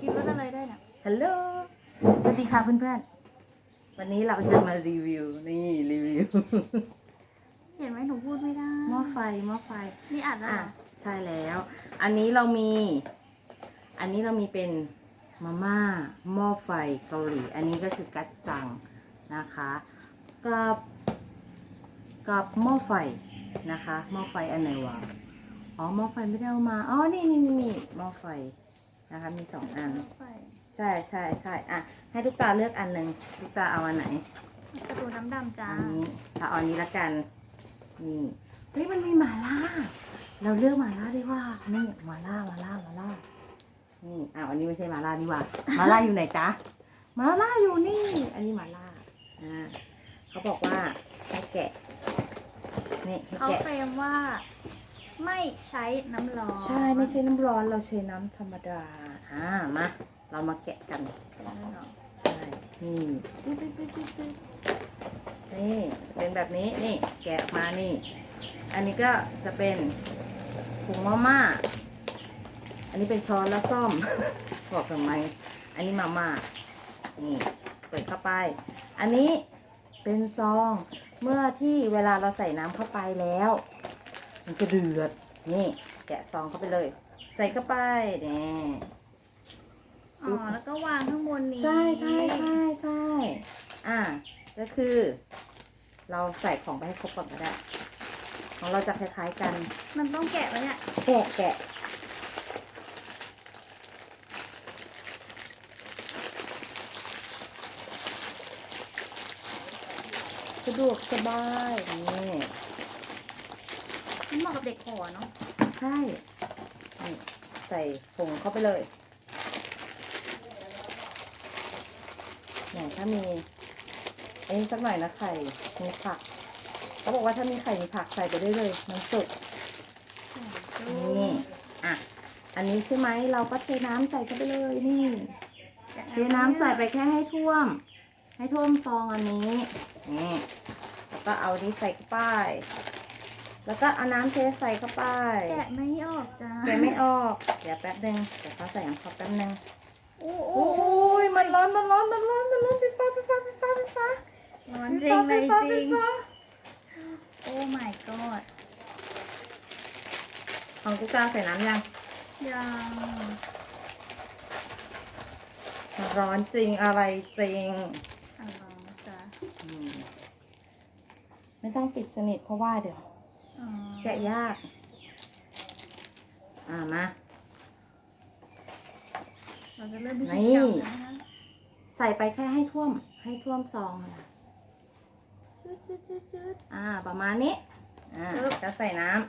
คิดว่าอะไรได้น่ะฮัลโหล สวัสดีค่ะเพื่อนๆ วันนี้เราจะมารีวิว นี่รีวิว เห็นไหมหนูพูดไม่ได้ หม้อไฟหม้อไฟ นี่อัดแล้วอะเหรอใช่แล้ว อันนี้เรามี อันนี้เรามีเป็นมาม่าหม้อไฟเกาหลี อันนี้ก็คือกัจจังนะคะ กับกับหม้อไฟนะคะหม้อไฟอันไหนวะอ๋อหม้อไฟไม่ได้เอามาอ๋อนี่นี่นี่นี่หม้อไฟ นะคะ มีสองอันไปใช่ใช่ใช่อะ ให้ทุกตาเลือกอันหนึ่งทุกตาเอาอันไหนกระดูน้ำดำจ้าอันนี้ถ้าเอาอันนี้ละกันนี่เฮ้ยมันมีหมาล่า เราเลือกหมาล่าดีกว่านี่หมาล่าหมาล่าหมาล่านี่อ้าวอันนี้ไม่ใช่หมาล่านี่หว่าหมาล่าอยู่ไหนจ๊ะหมาล่าอยู่นี่ อันนี้หมาล่าอ่าเขาบอกว่าให้แกะนี่ให้เขาแกะเคลมว่า ไม่ใช้น้ำร้อนใช่ไม่ใช่น้ำร้อนเราใช้น้ำธรรมดาอ่ามาเรามาแกะกันใช่นี่นี่เป็นแบบนี้นี่แกะออกมานี่ อันนี้ก็จะเป็นผงมาม่าอันนี้เป็นช้อนและซ่อมบอกทำไมอันนี้มาม่านี่เปิดเข้าไป อันนี้เป็นซองเมื่อที่เวลาเราใส่น้ำเข้าไปแล้ว มันจะเดือด นี่ แกะซองเข้าไปเลย ใส่เข้าไปนี่อ๋อ แล้วก็วางข้างบนนี้ ใช่ใช่ใช่ใช่อ่า ก็คือ เราใส่ของไปให้ครบก่อนก็ได้ ของเราจะคล้ายๆกัน มันต้องแกะไว้เนี่ย แกะแกะสะดวกสบายนี่ มันเหมาะกับเด็กหัวเนาะใช่นี่ใส่ผงเข้าไปเลยเนี่ยถ้ามีเอ้ยสักหน่อยนะไข่มีผักเขาบอกว่าถ้ามีไข่มีผักใส่ไปได้เลยมันสุกนี่อะอันนี้ใช่ไหมเราก็เทน้ำใส่เข้าไปเลยนี่แกะเทน้ำใส่ไปแค่ให้ท่วม ให้ท่วมซองอันนี้นี่แล้วก็เอานี้ใส่เข้าไป แล้วก็เอาน้ำเทใส่เข้าไป แกะไม่ออกจ้าแกะไม่ออก เดี๋ยวแป๊บนึงเดี๋ยวเขาใส่น้ำเขาแป๊บนึงโอ้โอ้ยมันร้อนมันร้อนมันร้อนมันร้อนไฟฟ้าไฟฟ้าไฟฟ้าไฟฟ้าร้อนจริงเลยไฟฟ้าจไฟริงฟ้าโอ้ my god ของกุ๊กตาใส่น้ำยัง ยังร้อนจริงอะไรจริงอะลองนะจ้า อืมไม่ต้องปิดสนิทเพราะว่าเดี๋ยวอ๋อ แกะยาก อ่ามา เราจะเริ่มพิธีนี่กรรมแล้วนะคะใส่ไปแค่ให้ท่วม ให้ท่วมซองนะจุดจุดจุดจุด อ่า ประมาณนี้ อ่าปึ๊บ จะใส่น้ำ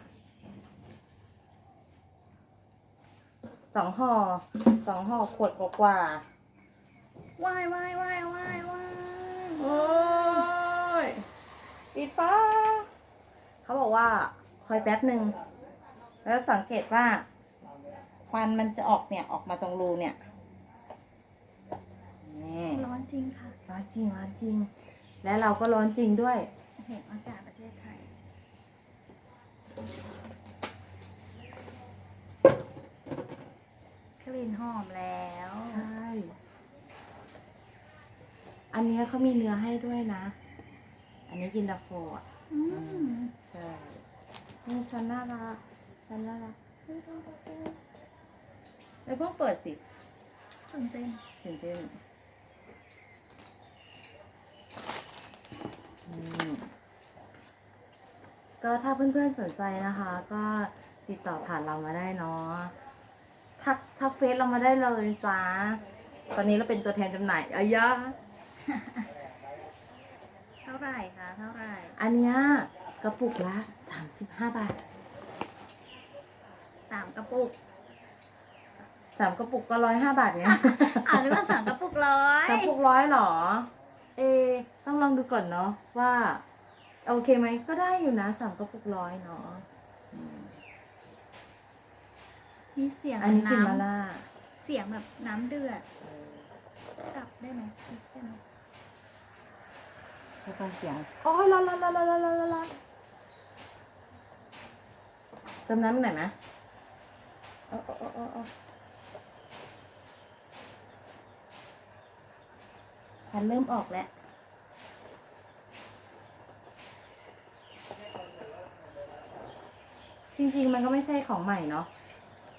สองห่อสองห่อขวดกว่าว่ายว่ายว่ายว่ายว่ายๆโอ้ยปิดฟ้า เขาบอกว่าคอยแป๊บหนึ่งแล้วสังเกตว่า ควันมันจะออกเนี่ยออกมาตรงรูเนี่ยนี่ร้อนจริงค่ะ ร้อนจริงร้อนจริง และเราก็ร้อนจริงด้วยโอ้โหอากาศประเทศไทยกลิ่นหอมแล้วใช่อันเนี้ยเขามีเนื้อให้ด้วยนะ อันนี้กินดาโฟอะ อืมใช่นี่ฉันน่ารักฉันน่ารักไอ้พวกเปิดสิตื่นเต้นตื่นเต้นอืมก็ถ้าเพื่อนๆสนใจนะคะ ก็ติดต่อผ่านเรามาได้เนาะทักทักเฟซเรามาได้เลยจ้าตอนนี้เราเป็นตัวแทนจำหน่ายอายะเท่าไหร่คะเท่าไหร่ อันเนี้ยกระปุกละ 35บาทสามกระปุกสามกระปุกก็ร้อยห้าบาทเนี่ยอ่านึกว่าสามกระปุกร้อยสามกระปุกร้อยเหรอ เอะต้องลองดูก่อนเนาะว่า โอเคไหมก็ได้อยู่นะสามกระปุกร้อยเนาะอืมมีเสียงอันนี้กลินน้มาล่าำเสียงแบบน้ำเดือดกลับได้ไหมได้ไหมไปฟังเสียงอ๋อร้อนร้อนร้อนร้อนร้อนร้อนร้อน เติมน้ำหน่อยไหมโอ้โอ้อ้อพันเริ่มออกแล้วจริงๆ มันก็ไม่ใช่ของใหม่เนาะ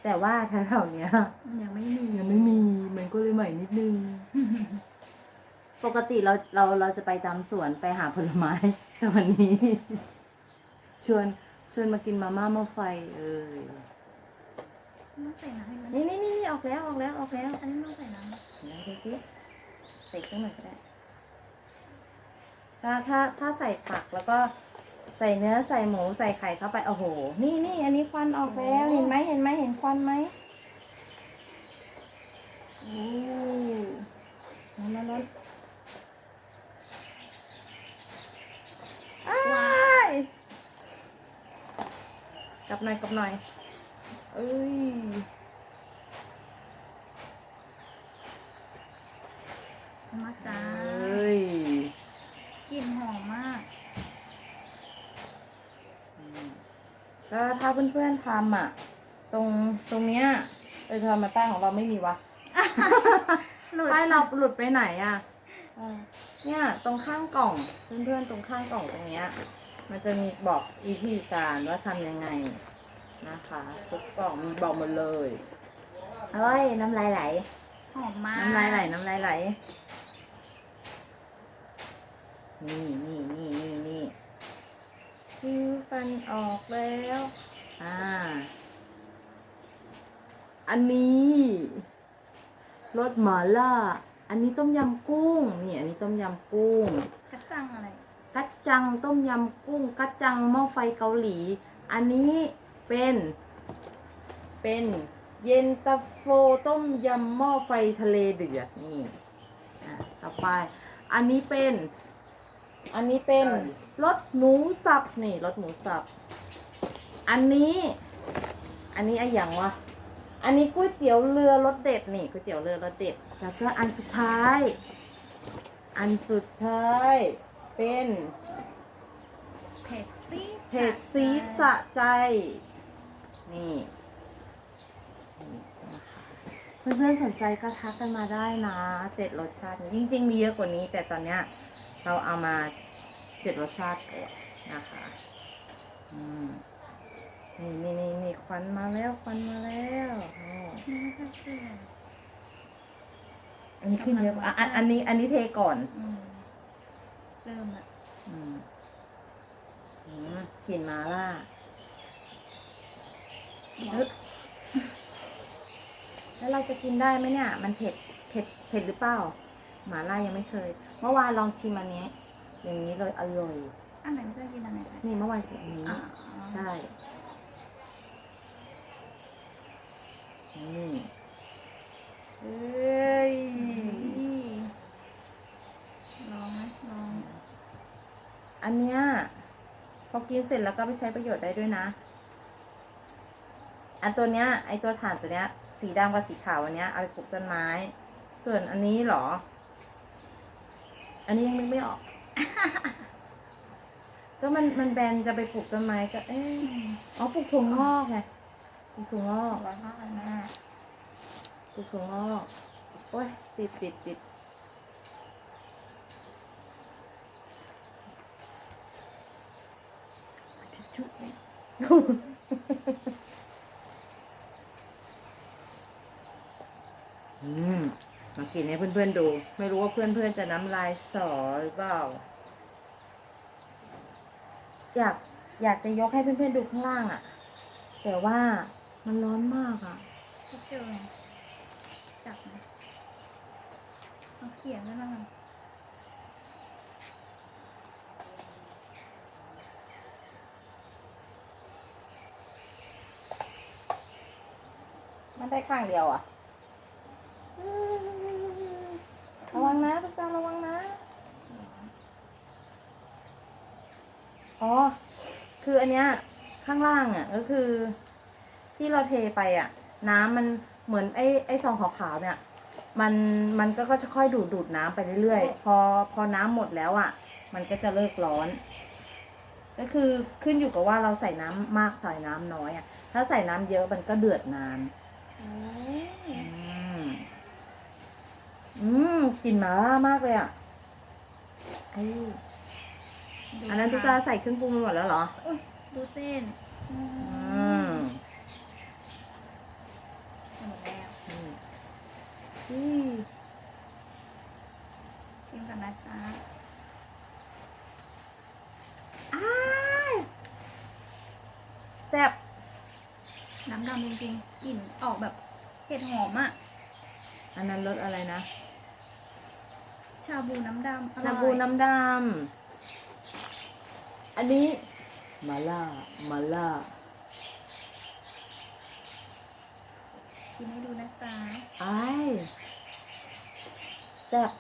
แต่ว่าแถวๆเนี้ยยังไม่มียังไม่มี มันก็เลยใหม่นิดนึง ปกติเราเราเราจะไปตามสวนไปหาผลไม้ แต่วันนี้ ชวน ชวนมากินมาม่าหม้อไฟ เออต้องใส่น้ำให้มันนี่นี่นี่นี่ออกแล้วออกแล้วออกแล้วอันนี้ต้องใส่น้ำไหนดูสิใส่เครื่องหน่อยก็ได้ถ้าถ้าถ้าใส่ผักแล้วก็ใส่เนื้อใส่หมูใส่ไข่เข้าไปโอ้โห นี่นี่อันนี้ควันออกแล้วเห็นไหมเห็นไหมเห็นควันไหมโอ้ร้อนร้อนร้อนอ้ายกลับ หน่อยกลับหน่อย เอ้ยมาจ้าเอ้ยกลิ่นหอมมากก็ถ้าเพื่อนๆทำอะ ตรงตรงเนี้ยเออทำไมป้ายของเราไม่มีวะหลุดป้ายเราหลุดไปไหนอะเออเนี่ยตรงข้างกล่องเพื่อนๆตรงข้างกล่องตรงเนี้ย มันจะมีบอกวิธีการว่าทำยังไง นะคะทุกกล่องมีบอกหมดเลยเอ้ยน้ำลายไหล หอมมากน้ำลายไหลน้ำลายไหล นี่นี่นี่นี่นี่คิ้วฟันออกแล้ว อ่า อันนี้รสหมาล่า อันนี้ต้มยำกุ้ง นี่ อันนี้ต้มยำกุ้ง กระจังอะไร กัจจังต้มยำกุ้ง กัจจังหม้อไฟเกาหลี อันนี้ เป็น เป็นเย็นตาโฟต้มยำหม้อไฟทะเลเดือดนี่อะต่อไป อันนี้เป็น อันนี้เป็นรสหมูสับนี่รสหมูสับ อันนี้ อันนี้อะไรอย่างวะ อันนี้ก๋วยเตี๋ยวเรือรสเด็ดนี่ก๋วยเตี๋ยวเรือรสเด็ด แล้วก็อันสุดท้าย อันสุดท้ายเป็นเผ็ดซีเผ็ดซีดสะใจ นี่นี่นะคะเพื่อนๆสนใจก็ทักกันมาได้นะเจ็ดรสชาตินี้จริง ๆ มีเยอะกว่านี้ แต่ตอนเนี้ยเราเอามาเจ็ดรสชาติก่อนนะคะอืมนี่นี่นี่นี่ควันมาแล้วควันมาแล้วอ๋อนี่ไม่ค่อยเชื่ออันนี้ขึ้นเยอะอะอันอันนี้ อันนี้เทก่อนอืมเริ่มละอืมอืมกลิ่นมาล่า ฮึบแล้วเราจะกินได้ไหมเนี่ย มันเผ็ด เผ็ด เผ็ดหรือเปล่า หมาล่ายังไม่เคย เมื่อวานลองชิมอันนี้ อย่างนี้เลยอร่อย อันไหนไม่เคยกินอันไหนคะนี่เมื่อวานกินอันนี้ อ๋อใช่นี่เอ้ยนี่ลองไหมลอง อันเนี้ยพอกินเสร็จแล้วก็ไปใช้ประโยชน์ได้ด้วยนะ อันตัวเนี้ยไอตัวถ่านตัวเนี้ย สีดำกับสีขาวอันเนี้ยเอาไปปลูกต้นไม้ ส่วนอันนี้เหรอ อันนี้ยังนึกไม่ออก ก็มันมันแบนจะไปปลูกต้นไม้ก็ เอ๊ะอ๋อปลูกถั่วงอกไงปลูกถั่วงอกร้อนมากเลยแม่ปลูกถั่วงอกโอ้ยติดติดติดทิชชู่อืมมากินให้เพื่อนๆดู ไม่รู้ว่า เพื่อนๆจะน้ำลายสอหรือเปล่า อยากอยากจะยกให้เพื่อนๆดูข้างล่างอะ่ะ แต่ว่ามันร้อนมากอะชิเชื่อไงจับไหมเอาเขียนไว้บ้างอะมันได้ข้างเดียวอะ ระวังนะทุกท่านระวังนะ อ๋อ คืออันเนี้ยข้างล่างอะ ก็คือ ที่เราเทไปอะ น้ำมันเหมือนไอ้ไอ้ซองขาวๆเนี่ย มันมันก็ก็จะค่อยดูดดูดน้ำไปเรื่อยๆ พอพอน้ำหมดแล้วอะ มันก็จะเลิกร้อน ก็คือขึ้นอยู่กับว่าเราใส่น้ำมากใส่น้ำน้อยอะ ถ้าใส่น้ำเยอะมันก็เดือดนาน โอ้ย อืม อืม กลิ่นหมาล่ามากเลยอะอไอ้ดูอันนั้นตุ๊กตาใส่เครื่องปรุงไปหมดแล้วเหรอ อุ๊ยดูเส้นอือืมมหมดแล้วอืมชิมกันนะจ๊ะอ้ายแซ่บน้ำดำจริงๆกลิ่นออกแบบเห็ดหอมอะอันนั้นรสอะไรนะ ชาบูน้ำดำอร่อยชาบูน้ำดำ อันนี้มาล่ามาล่าชิมให้ดูนะจ๊ะไอ้ายแซ่บ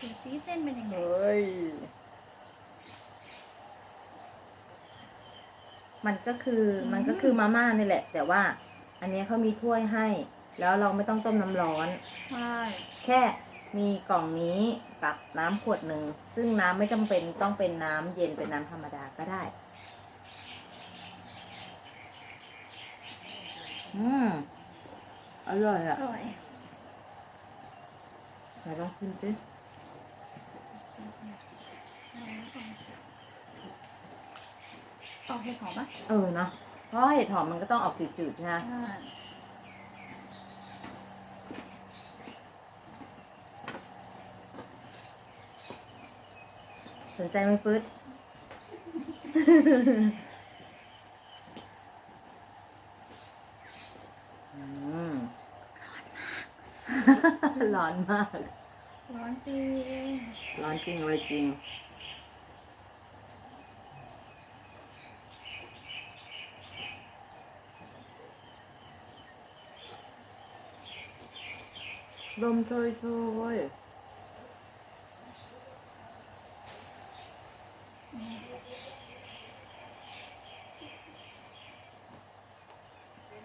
ดูซีเส้นเป็นยังไงเฮ้ย มันก็คืออืมมันก็คือมาม่านี่แหละ แต่ว่า อันนี้เขามีถ้วยให้ แล้วเราไม่ต้องต้มน้ำร้อน ใช่แค่มีกล่องนี้กับน้ำขวดหนึ่ง ซึ่งน้ำไม่จำเป็นต้องเป็นน้ำเย็นเป็นน้ำธรรมดาก็ได้ อืม อร่อยออะร่อย ไหนลองชิมสิ อ อกเห็ดหอมปะเออเนาะเพราะว่าเห็ดหอมมันก็ต้องออกจืดๆใช่ไหมอ่าสนใจไหมปื๊ดอืมร้อนมาก ร้อนจริง ร้อนจริงเลยจริง ลมโชยโชย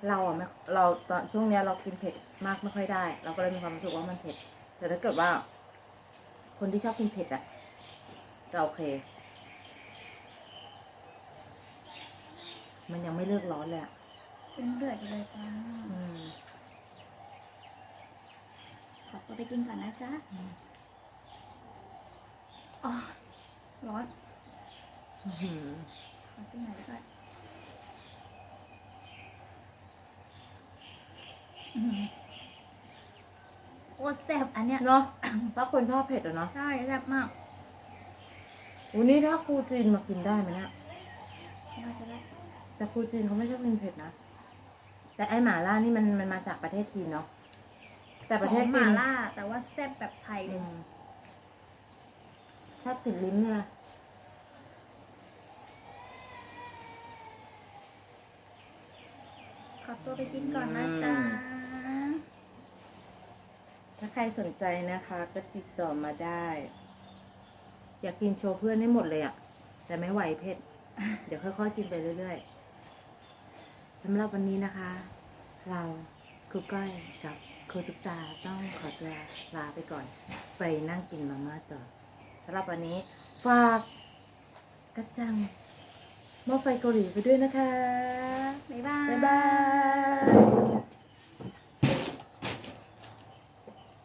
เราอะไม่เราตอนช่วงเนี้ยเรากินเผ็ดมากไม่ค่อยได้ เราก็เลยมีความรู้สึกว่ามันเผ็ด แต่ถ้าเกิดว่า คนที่ชอบกินเผ็ดอะจะโอเค มันยังไม่เลิกร้อนเลยอะเป็นเดือดอยู่เลยจ้า อืม ขอตัว ไปกินก่อนนะจ๊ะอ๋อร้อนอื้อหือขอชิมหน่อยด้วยอื้อหือโคตรแซ่บอันเนี้ยเนาะถ้าคนชอบเผ็ดอะเนาะใช่แซ่บมากวันนี้ถ้าครูจีนมากินได้ไหมเนี่ยน่าจะได้แต่ครูจีนเขาไม่ชอบกินเผ็ดนะ แต่ไอหมาล่านี่มันมันมาจากประเทศจีนเนาะ แต่ประเทศหอมหจีม่านล่า แต่ว่าแซ่บแบบไทยเลอืยมแซ่บติดลิ้นเลยขอตัวไปกินก่อนนะจ๊ะถ้าใครสนใจนะคะ ก็ติดต่อมาได้ อยากกินโชว์เพื่อนให้หมดเลยอะแต่ไม่ไหวเผ็ด เดี๋ยวค่อยๆกินไปเรื่อยๆสำหรับวันนี้นะคะ เราครูก้อยกับค รูตุ๊กตาต้องขอตัวลาไปก่อน ไปนั่งกินมาม่าต่อสำหรับวันนี้ ฝากกระจังหม้อไฟเกาหลีไปด้วยนะคะ บ๊ายบาย บ๊ายบาย